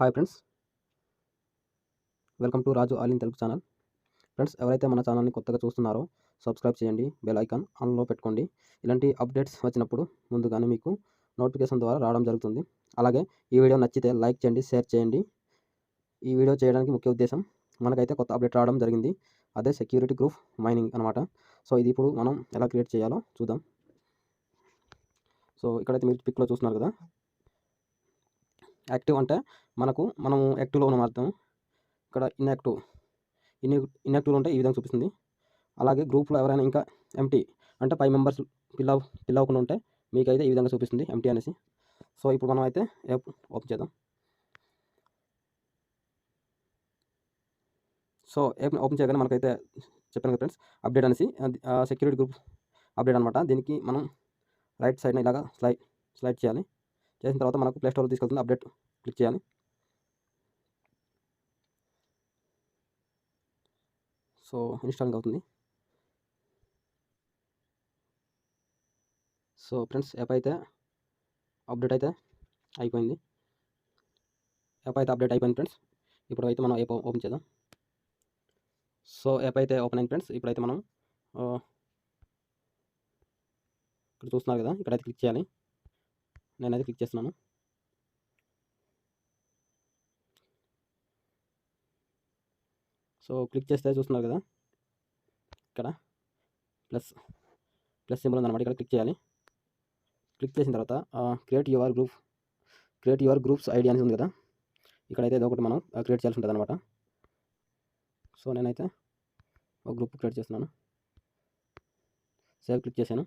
Hi friends. Welcome to Raju all in Telugu channel. Friends ఎవరైతే మన ఛానల్ని కొత్తగా చూస్తున్నారో సబ్స్క్రైబ్ చేయండి బెల్ ఐకాన్ ఆన్లో పెట్టుకోండి. ఇలాంటి అప్డేట్స్ వచ్చినప్పుడు ముందుగానే మీకు నోటిఫికేషన్ ద్వారా రావడం జరుగుతుంది. అలాగే ఈ వీడియో నచ్చితే లైక్ చేయండి షేర్ చేయండి. ఈ వీడియో చేయడానికి ముఖ్య ఉద్దేశం మనకైతే కొత్త అప్డేట్ రావడం జరిగింది. అదే సెక్యూరిటీ గ్రూప్ మైనింగ్ అనమాట సో ఇది ఇప్పుడు మనం ఎలా క్రియేట్ చేయాలో చూద్దాం. సో ఇక్కడైతే మీరు పిక్లో చూస్తున్నారు కదా. యాక్టివ్ అంటే మనకు మనము యాక్టివ్లో ఉన్న అర్థం. ఇక్కడ ఇన్యాక్టివ్. ఇన్ ఇన్యాక్టివ్లో ఉంటే ఈ విధంగా చూపిస్తుంది. అలాగే గ్రూప్లో ఎవరైనా ఇంకా ఎంటీ అంటే ఫైవ్ మెంబర్స్ పిల్ల అవ్ అవ్వకుండా ఉంటే మీకైతే ఈ విధంగా చూపిస్తుంది ఎంటీ అనేసి. సో ఇప్పుడు మనం అయితే యాప్ ఓపెన్ చేద్దాం. సో యాప్ని ఓపెన్ చేయగానే మనకైతే చెప్పాను కదా ఫ్రెండ్స్ అప్డేట్ అనేసి సెక్యూరిటీ గ్రూప్ అప్డేట్ అనమాట దీనికి మనం రైట్ సైడ్ని ఇలాగా స్లైడ్ స్లైడ్ చేయాలి. చేసిన తర్వాత మనకు ప్లే స్టోర్లో తీసుకెళ్తుంది. అప్డేట్ క్లిక్ చేయాలి. సో ఇన్స్టాలింగ్ అవుతుంది. సో ఫ్రెండ్స్ యాప్ అయితే అప్డేట్ అయితే అయిపోయింది. యాప్ అయితే అప్డేట్ అయిపోయింది ఫ్రెండ్స్. ఇప్పుడు అయితే మనం యాప్ ఓపెన్ చేద్దాం. సో యాప్ అయితే ఓపెన్ అయింది ఫ్రెండ్స్. ఇప్పుడైతే మనం ఇక్కడ చూస్తున్నారు కదా ఇక్కడైతే క్లిక్ చేయాలి. నేనైతే క్లిక్ చేస్తున్నాను. సో క్లిక్ చేస్తే చూస్తున్నారు కదా? ఇక్కడ ప్లస్ ప్లస్ సింబల్ ఉందన్నమాట. ఇక్కడ క్లిక్ చేయాలి. క్లిక్ చేసిన తర్వాత create your group create your groups ID అనేది ఉంది కదా? ఇక్కడైతే ఏదో ఒకటి మనం క్రియేట్ చేయాల్సి ఉంటుంది అనమాట సో నేనైతే ఒక గ్రూప్ క్రియేట్ చేస్తున్నాను. సేవ్ క్లిక్ చేశాను.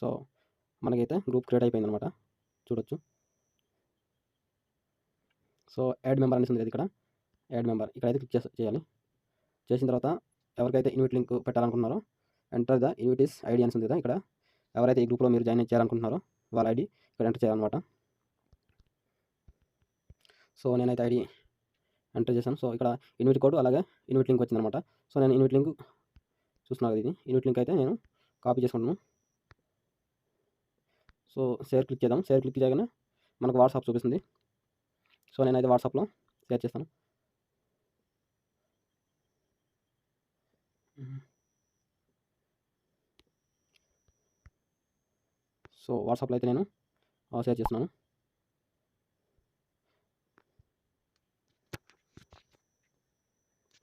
సో మనకైతే గ్రూప్ క్రియేట్ అయిపోయింది అనమాట చూడొచ్చు. సో యాడ్ మెంబర్ అనేసి ఉంది కదా ఇక్కడ. Add member. ఇక్కడైతే క్లిక్ చేసి చేయాలి. చేసిన తర్వాత ఎవరికైతే ఇన్విట్ లింక్ పెట్టాలనుకుంటున్నారో ఎంటర్ ద ఇన్విటీస్ ఐడి అనేసి ఉంది కదా ఇక్కడ. ఎవరైతే ఈ గ్రూప్లో మీరు జాయిన్ చేయాలనుకుంటున్నారో వాళ్ళ ఐడి ఇక్కడ ఎంటర్ చేయాలన్నమాట. సో నేనైతే ఐడి ఎంటర్ చేశాను. సో ఇక్కడ ఇన్విట్ కోడ్ అలాగే ఇన్విట్ లింక్ వచ్చిందనమాట సో నేను ఇన్విట్ లింక్ చూస్తున్నాను ఇది. ఇన్విట్ లింక్ అయితే నేను కాపీ చేసుకుంటున్నాను. సో షేర్ క్లిక్ చేద్దాం. షేర్ క్లిక్ చేయగానే మనకు వాట్సాప్ చూపిస్తుంది. సో నేనైతే వాట్సాప్లో షేర్ చేస్తాను. సో వాట్సాప్లో అయితే నేను షేర్ చేస్తున్నాను.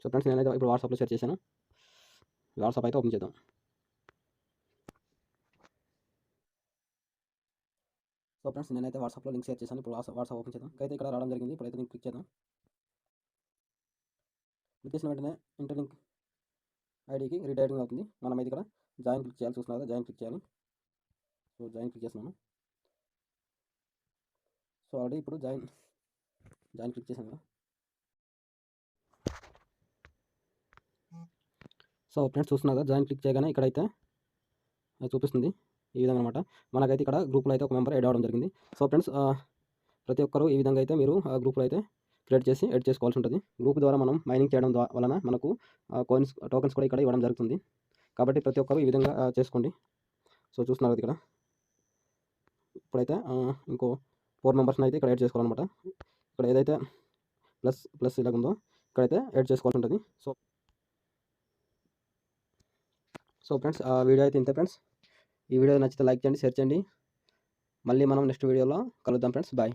సో ఫ్రెండ్స్ నేనైతే ఇప్పుడు వాట్సాప్లో షేర్ చేశాను. వాట్సాప్ అయితే ఓపెన్ చేద్దాం. సో ఫ్రెండ్స్ నేనైతే వాట్సాప్లో లింక్ షేర్ చేశాను. ఇప్పుడు వాట్సాప్ ఓపెన్ చేద్దాం. అయితే ఇక్కడ రావడం జరిగింది. ఇప్పుడైతే లింక్ క్లిక్ చేద్దాం. క్లిక్ చేసిన వెంటనే ఇంటర్లింక్ ఐడికి రీడైరింగ్ అవుతుంది. మనం అయితే ఇక్కడ జాయిన్ క్లిక్ చేయాలి. చూస్తున్నారు? జాయిన్ క్లిక్ చేయాలి. సో జాయిన్ క్లిక్ చేస్తున్నాను సో ఆల్రెడీ ఇప్పుడు జాయిన్ జాయిన్ క్లిక్ చేశాను కదా. సో ఫ్రెండ్స్ చూస్తున్నారు? జాయిన్ క్లిక్ చేయగానే ఇక్కడైతే చూపిస్తుంది. ఈ విధంగా అనమాట మనకైతే ఇక్కడ గ్రూప్లో అయితే ఒక మెంబర్ యాడ్ అవ్వడం జరిగింది. సో ఫ్రెండ్స్ ప్రతి ఒక్కరు ఈ విధంగా అయితే మీరు ఆ గ్రూప్లో అయితే క్రియేట్ చేసి ఎడ్ చేసుకోవాల్సి ఉంటుంది. గ్రూప్ ద్వారా మనం మైనింగ్ చేయడం వలన మనకు కాయిన్స్ టోకెన్స్ కూడా ఇక్కడ ఇవ్వడం జరుగుతుంది. కాబట్టి ప్రతి ఒక్కరు ఈ విధంగా చేసుకోండి. సో చూస్తున్నారు ఇక్కడ. ఇప్పుడైతే ఇంకో ఫోర్ మెంబర్స్ని అయితే ఇక్కడ యాడ్ చేసుకోవాలన్నమాట. ఇక్కడ ఏదైతే ప్లస్ ప్లస్ ఇలాగ ఉందో ఇక్కడైతే యాడ్ చేసుకోవాల్సి ఉంటుంది. సో సో ఫ్రెండ్స్ వీడియో అయితే ఇంతే ఫ్రెండ్స్. ఈ వీడియో నచ్చితే లైక్ చేయండి షేర్ చేయండి. మళ్ళీ మనం నెక్స్ట్ వీడియోలో కలుద్దాం ఫ్రెండ్స్. బాయ్.